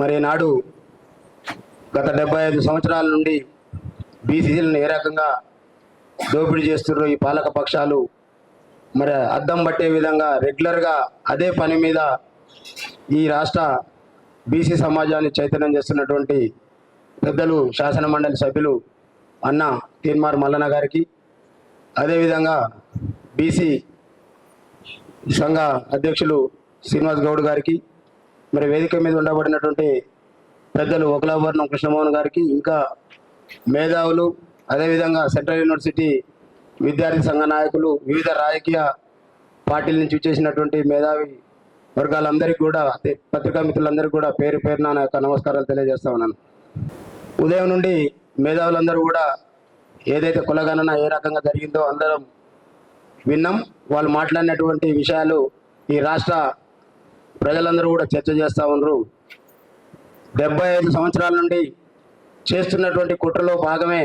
మరి నాడు గత డెబ్బై ఐదు సంవత్సరాల నుండి బీసీసీలను ఏ రకంగా దోపిడీ చేస్తున్నారు ఈ పాలక పక్షాలు? మరి అద్దం పట్టే విధంగా రెగ్యులర్గా అదే పని మీద ఈ రాష్ట్ర బీసీ సమాజాన్ని చైతన్యం చేస్తున్నటువంటి పెద్దలు శాసన మండలి సభ్యులు అన్న తీన్మార్ మల్లన్న గారికి అదేవిధంగా బీసీ సంఘ అధ్యక్షులు శ్రీనివాస్ గౌడ్ గారికి మరి వేదిక మీద ఉండబడినటువంటి పెద్దలు ఒకలాభరణం కృష్ణమోహన్ గారికి ఇంకా మేధావులు అదేవిధంగా సెంట్రల్ యూనివర్సిటీ విద్యార్థి సంఘ నాయకులు వివిధ రాజకీయ పార్టీల నుంచి వచ్చేసినటువంటి మేధావి వర్గాలందరికీ కూడా పత్రికా మిత్రులందరికీ కూడా పేరు పేరున నా యొక్క నమస్కారాలు తెలియజేస్తా ఉన్నాను. ఉదయం నుండి మేధావులందరూ కూడా ఏదైతే కులగణన ఏ రకంగా జరిగిందో అందరం విన్నాం. వాళ్ళు మాట్లాడినటువంటి విషయాలు ఈ రాష్ట్ర ప్రజలందరూ కూడా చర్చ చేస్తూ ఉన్నారు. డెబ్బై ఐదు సంవత్సరాల నుండి చేస్తున్నటువంటి కుట్రలో భాగమే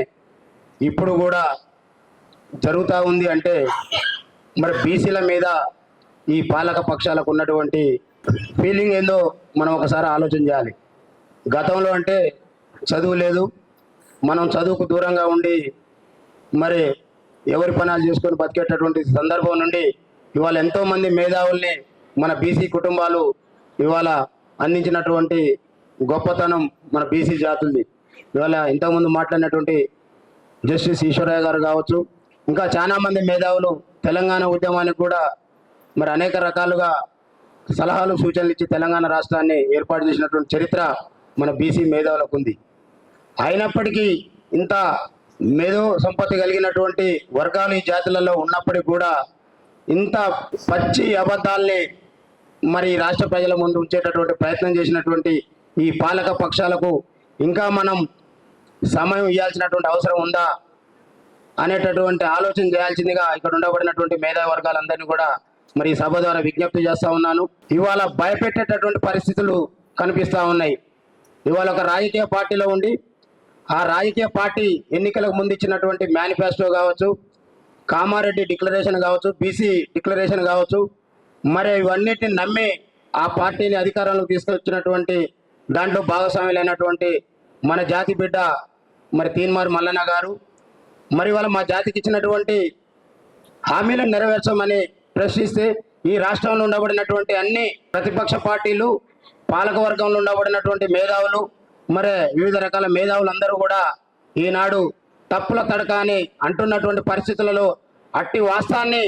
ఇప్పుడు కూడా జరుగుతూ ఉంది అంటే మరి బీసీల మీద ఈ పాలక పక్షాలకు ఉన్నటువంటి ఫీలింగ్ ఏందో మనం ఒకసారి ఆలోచన చేయాలి. గతంలో అంటే చదువు లేదు. మనం చదువుకు దూరంగా ఉండి మరి ఎవరి పనాలు చేసుకొని బతికేటటువంటి సందర్భం నుండి ఇవాళ ఎంతోమంది మేధావుల్ని మన బీసీ కుటుంబాలు ఇవాళ అందించినటువంటి గొప్పతనం మన బీసీ జాతులది. ఇవాళ ఇంతకుముందు మాట్లాడినటువంటి జస్టిస్ ఈశ్వరయ్య గారు కావచ్చు ఇంకా చాలామంది మేధావులు తెలంగాణ ఉద్యమానికి కూడా మరి అనేక రకాలుగా సలహాలు సూచనలు ఇచ్చి తెలంగాణ రాష్ట్రాన్ని ఏర్పాటు చేసినటువంటి చరిత్ర మన బీసీ మేధావులకు ఉంది. అయినప్పటికీ ఇంత మేధో సంపత్తి కలిగినటువంటి వర్గాలు ఈ జాతులలో ఉన్నప్పటికీ కూడా ఇంత పచ్చి అబద్ధాల్ని మరి రాష్ట్ర ప్రజల ముందు ఉంచేటటువంటి ప్రయత్నం చేసినటువంటి ఈ పాలక పక్షాలకు ఇంకా మనం సమయం ఇవ్వాల్సినటువంటి అవసరం ఉందా అనేటటువంటి ఆలోచన చేయాల్సిందిగా ఇక్కడ ఉండబడినటువంటి మేధా వర్గాలందరినీ కూడా మరి ఈ సభ ద్వారా విజ్ఞప్తి చేస్తూ ఉన్నాను. ఇవాళ భయపెట్టేటటువంటి పరిస్థితులు కనిపిస్తూ ఉన్నాయి. ఇవాళ ఒక రాజకీయ పార్టీలో ఉండి ఆ రాజకీయ పార్టీ ఎన్నికలకు ముందు ఇచ్చినటువంటి మేనిఫెస్టో కావచ్చు కామారెడ్డి డిక్లరేషన్ కావచ్చు బీసీ డిక్లరేషన్ కావచ్చు మరి ఇవన్నిటిని నమ్మి ఆ పార్టీని అధికారంలోకి తీసుకొచ్చినటువంటి దాంట్లో భాగస్వాములైనటువంటి మన జాతి బిడ్డ మరి తీన్మార్ మల్లన్న గారు మరి వాళ్ళ మా జాతికి ఇచ్చినటువంటి హామీలను నెరవేర్చమని ప్రశ్నిస్తే ఈ రాష్ట్రంలో ఉండబడినటువంటి అన్ని ప్రతిపక్ష పార్టీలు పాలకవర్గంలో ఉండబడినటువంటి మేధావులు మరి వివిధ రకాల మేధావులు అందరూ కూడా ఈనాడు తప్పుల తడక అని అంటున్నటువంటి పరిస్థితులలో అట్టి వాస్తవాన్ని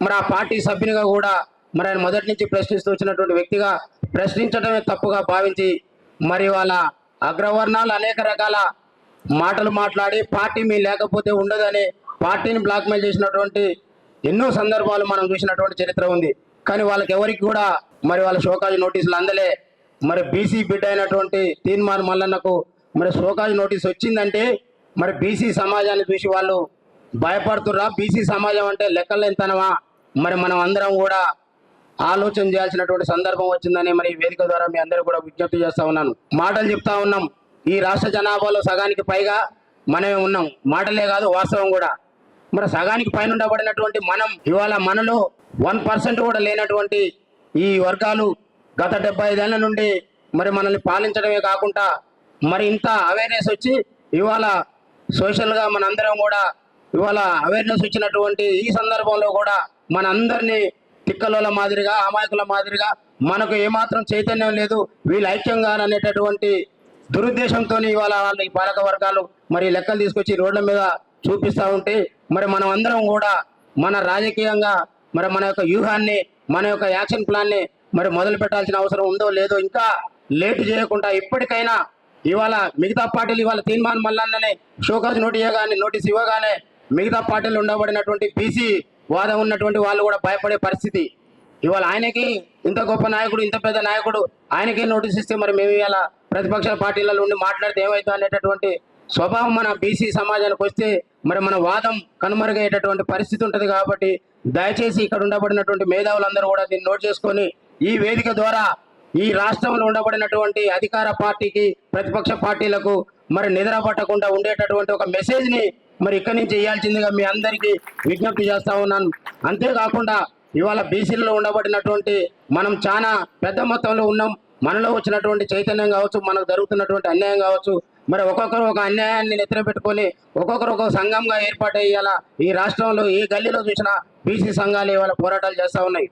మరి ఆ పార్టీ సభ్యునిగా కూడా మరి ఆయన మొదటి నుంచి ప్రశ్నిస్తూ వచ్చినటువంటి వ్యక్తిగా ప్రశ్నించడమే తప్పుగా భావించి మరి వాళ్ళ అగ్రవర్ణాలు అనేక రకాల మాటలు మాట్లాడి పార్టీ మీ లేకపోతే ఉండదని పార్టీని బ్లాక్మెయిల్ చేసినటువంటి ఎన్నో సందర్భాలు మనం చూసినటువంటి చరిత్ర ఉంది. కానీ వాళ్ళకి ఎవరికి కూడా మరి వాళ్ళ షోకాజు నోటీసులు అందలే. మరి బీసీ బిడ్డ అయినటువంటి తీన్మార్ మల్లన్నకు మరి షోకాజు నోటీస్ వచ్చిందంటే మరి బీసీ సమాజాన్ని చూసి వాళ్ళు భయపడుతుర్రా. బీసీ సమాజం అంటే లెక్కలేనితనమా? మరి మనం అందరం కూడా ఆలోచన చేయాల్సినటువంటి సందర్భం వచ్చిందని మరి వేదిక ద్వారా మీ అందరూ కూడా విజ్ఞప్తి చేస్తా ఉన్నాను. మాటలు చెప్తా ఉన్నాం. ఈ రాష్ట్ర జనాభాలో సగానికి పైగా మనమే ఉన్నాం. మాటలే కాదు వాస్తవం కూడా. మరి సగానికి పైన ఉండబడినటువంటి మనం ఇవాళ మనలో వన్ పర్సెంట్ కూడా లేనటువంటి ఈ వర్గాలు గత డెబ్బై ఐదేళ్ళ నుండి మరి మనల్ని పాలించడమే కాకుండా మరి ఇంత అవేర్నెస్ వచ్చి ఇవాళ సోషల్గా మనందరం కూడా ఇవాళ అవేర్నెస్ వచ్చినటువంటి ఈ సందర్భంలో కూడా మనందరినీ తిక్కలోల మాదిరిగా అమాయకుల మాదిరిగా మనకు ఏమాత్రం చైతన్యం లేదు. వీళ్ళు ఐక్యంగా అనేటటువంటి దురుద్దేశంతో ఇవాళ వాళ్ళు ఈ పాలక వర్గాలు మరి లెక్కలు తీసుకొచ్చి రోడ్ల మీద చూపిస్తూ ఉంటే మరి మనం అందరం కూడా మన రాజకీయంగా మరి మన యొక్క వ్యూహాన్ని మన యొక్క యాక్షన్ ప్లాన్ని మరి మొదలు పెట్టాల్సిన అవసరం ఉందో లేదో ఇంకా లేట్ చేయకుండా ఇప్పటికైనా ఇవాళ మిగతా పార్టీలు ఇవాళ తీర్మానం మల్లన్ననే షోకాజ్ నోటి ఇవ్వగానే నోటీస్ ఇవ్వగానే మిగతా పార్టీలు ఉండబడినటువంటి బీసీ వాదం ఉన్నటువంటి వాళ్ళు కూడా భయపడే పరిస్థితి. ఇవాళ ఆయనకి ఇంత గొప్ప నాయకుడు ఇంత పెద్ద నాయకుడు ఆయనకే నోటీస్ ఇస్తే మరి మేము ఇవాళ ప్రతిపక్ష పార్టీలలో ఉండి మాట్లాడితే ఏమవుతుంది అనేటటువంటి స్వభావం మన బీసీ సమాజానికి వస్తే మరి మన వాదం కనుమరుగయ్యేటటువంటి పరిస్థితి ఉంటుంది కాబట్టి దయచేసి ఇక్కడ ఉండబడినటువంటి మేధావులందరూ కూడా దీన్ని నోట్ చేసుకొని ఈ వేదిక ద్వారా ఈ రాష్ట్రంలో ఉండబడినటువంటి అధికార పార్టీకి ప్రతిపక్ష పార్టీలకు మరి నిద్ర పట్టకుండా ఉండేటటువంటి ఒక మెసేజ్ని మరి ఇక్కడి నుంచి ఇవ్వాల్సిందిగా మీ అందరికీ విజ్ఞప్తి చేస్తా ఉన్నాను. అంతేకాకుండా ఇవాళ బీసీలలో ఉండబడినటువంటి మనం చాలా పెద్ద మొత్తంలో ఉన్నాం. మనలో వచ్చినటువంటి చైతన్యం కావచ్చు మనకు జరుగుతున్నటువంటి అన్యాయం కావచ్చు మరి ఒక్కొక్కరు ఒక అన్యాయాన్ని నెత్తిన పెట్టుకొని ఒక్కొక్కరు ఒక సంఘంగా ఏర్పాటు అయ్యేలా ఈ రాష్ట్రంలో ఏ గల్లీలో చూసినా బీసీ సంఘాలు ఇవాళ పోరాటాలు చేస్తూ ఉన్నాయి.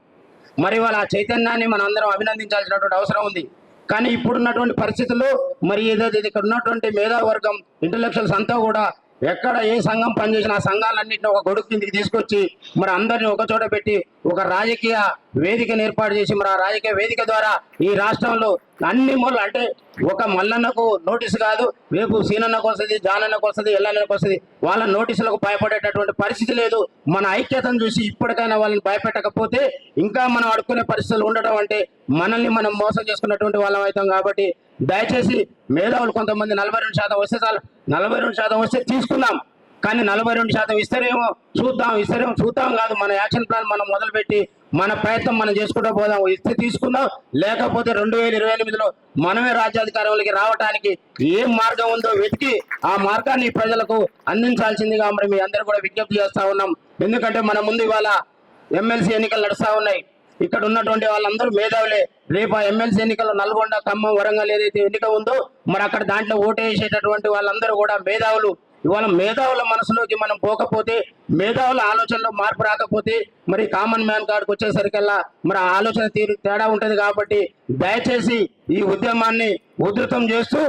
మరి వాళ్ళ చైతన్యాన్ని మనం అందరం అభినందించాల్సినటువంటి అవసరం ఉంది. కానీ ఇప్పుడున్నటువంటి పరిస్థితుల్లో మరి ఏదైతే ఇక్కడ ఉన్నటువంటి మేధావర్గం ఇంటలెక్చువల్స్ అంతా కూడా ఎక్కడ ఏ సంఘం పనిచేసిన ఆ సంఘాలన్నింటినీ ఒక గొడుగు కిందికి తీసుకొచ్చి మరి అందరిని ఒక చోట పెట్టి ఒక రాజకీయ వేదికను ఏర్పాటు చేసి మరి ఆ రాజకీయ వేదిక ద్వారా ఈ రాష్ట్రంలో అన్ని మూలలు అంటే ఒక మల్లన్నకు నోటీసు కాదు రేపు సీనన్నకు వస్తుంది జానన్నకు వస్తుంది ఎల్లన్నకు వస్తుంది. వాళ్ళ నోటీసులకు భయపడేటటువంటి పరిస్థితి లేదు. మన ఐక్యతను చూసి ఇప్పటికైనా వాళ్ళని భయపెట్టకపోతే ఇంకా మనం అడుక్కునే పరిస్థితులు ఉండడం అంటే మనల్ని మనం మోసం చేసుకున్నటువంటి వాళ్ళం అవుతాం కాబట్టి దయచేసి మేధావులు కొంతమంది నలభై రెండు శాతం వస్తే చాలు. నలభై రెండు శాతం వస్తే తీసుకుందాం. కానీ నలభై రెండు శాతం ఇస్తారేమో చూద్దాం ఇస్తారేమో చూద్దాం కాదు. మన యాక్షన్ ప్లాన్ మనం మొదలుపెట్టి మన ప్రయత్నం మనం చేసుకుంటూ పోదాం. ఇస్తే తీసుకుందాం. లేకపోతే రెండు వేల ఇరవై ఎనిమిదిలో మనమే రాజ్యాధికారంలోకి రావడానికి ఏ మార్గం ఉందో వెతికి ఆ మార్గాన్ని ప్రజలకు అందించాల్సిందిగా మరి మీ అందరూ కూడా విజ్ఞప్తి చేస్తా ఉన్నాం. ఎందుకంటే మన ముందు ఇవాళ ఎమ్మెల్సీ ఎన్నికలు నడుస్తూ ఉన్నాయి. ఇక్కడ ఉన్నటువంటి వాళ్ళందరూ మేధావులే. రేపు ఆ ఎమ్మెల్సీ ఎన్నికల్లో నల్గొండ ఖమ్మం వరంగల్ ఏదైతే ఎన్నిక ఉందో మరి అక్కడ దాంట్లో ఓటేసేటటువంటి వాళ్ళందరూ కూడా మేధావులు. ఇవాళ మేధావుల మనసులోకి మనం పోకపోతే మేధావుల ఆలోచనలో మార్పు రాకపోతే మరి కామన్ మ్యాన్ కాడికి వచ్చేసరికల్లా మరి ఆలోచన తీరు తేడా ఉంటుంది కాబట్టి దయచేసి ఈ ఉద్యమాన్ని ఉధృతం చేస్తూ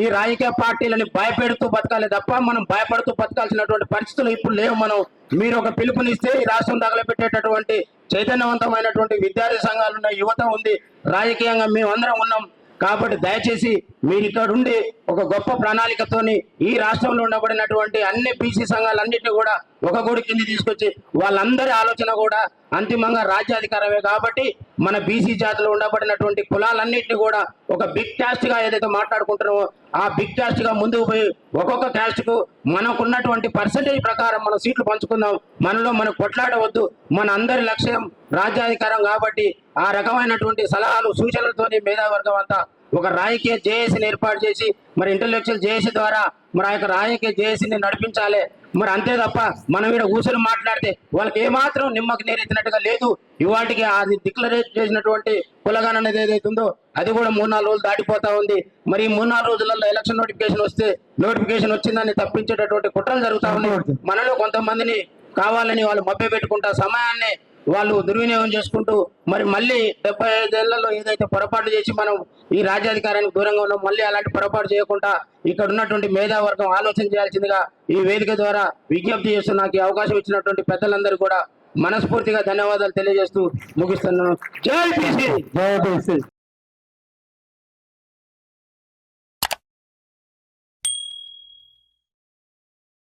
ఈ రాజకీయ పార్టీలని భయపెడుతూ బతకాలి తప్ప మనం భయపడుతూ బతకాల్సినటువంటి పరిస్థితులు ఇప్పుడు లేవు. మనం మీరు ఒక పిలుపునిస్తే ఈ రాష్ట్రం తగలబెట్టేటటువంటి చైతన్యవంతమైనటువంటి విద్యార్థి సంఘాలు ఉన్నాయి యువత ఉంది రాజకీయంగా మేము అందరం ఉన్నాం. కాబట్టి దయచేసి మీరు ఇక్కడ ఉండి ఒక గొప్ప ప్రణాళికతోని ఈ రాష్ట్రంలో ఉండబడినటువంటి అన్ని బీసీ సంఘాలన్నింటినీ కూడా ఒక గుడి కింద తీసుకొచ్చి వాళ్ళందరి ఆలోచన కూడా అంతిమంగా రాజ్యాధికారమే కాబట్టి మన బీసీ జాతిలో ఉండబడినటువంటి కులాలన్నింటినీ కూడా ఒక బిగ్ క్యాస్ట్గా ఏదైతే మాట్లాడుకుంటున్నామో ఆ బిగ్ క్యాస్ట్గా ముందుకు పోయి ఒక్కొక్క క్యాస్ట్కు మనకున్నటువంటి పర్సంటేజ్ ప్రకారం మనం సీట్లు పంచుకుందాం. మనలో మనం కొట్లాడవద్దు. మన అందరి లక్ష్యం రాజ్యాధికారం కాబట్టి ఆ రకమైనటువంటి సలహాలు సూచనలతోని మేధావర్గం అంతా ఒక రాజకీయ జేఏసీని ఏర్పాటు చేసి మరి ఇంటలెక్చువల్ జేఏసీ ద్వారా మరి ఆ యొక్క రాజకీయ జేఏసీని నడిపించాలి. మరి అంతే తప్ప మనం ఇక్కడ కూర్చొని మాట్లాడితే వాళ్ళకి ఏమాత్రం నిమ్మకి నేరెత్తినట్టుగా లేదు. ఇవాటికి అది డిక్లరేట్ చేసినటువంటి కులగాన్ అనేది ఏదైతే ఉందో అది కూడా మూడు నాలుగు రోజులు దాటిపోతా ఉంది. మరి ఈ మూడు నాలుగు రోజులలో ఎలక్షన్ నోటిఫికేషన్ వస్తే నోటిఫికేషన్ వచ్చిందని తప్పించేటటువంటి కుట్రలు జరుగుతా ఉన్నాయి. మనలో కొంతమందిని కావాలని వాళ్ళు మభ్య పెట్టుకుంటా సమయాన్ని వాళ్ళు దుర్వినియోగం చేసుకుంటూ మరి మళ్ళీ డెబ్బై ఐదేళ్ళలో ఏదైతే పొరపాటు చేసి మనం ఈ రాజ్యాధికారానికి దూరంగా ఉన్నాం మళ్ళీ అలాంటి పొరపాటు చేయకుండా ఇక్కడ ఉన్నటువంటి మేధావర్గం ఆలోచన చేయాల్సిందిగా ఈ వేదిక ద్వారా విజ్ఞప్తి చేస్తూ నాకు అవకాశం ఇచ్చినటువంటి పెద్దలందరూ కూడా మనస్ఫూర్తిగా ధన్యవాదాలు తెలియజేస్తూ ముగిస్తున్నాను. జై బీసీ! జై బీసీ!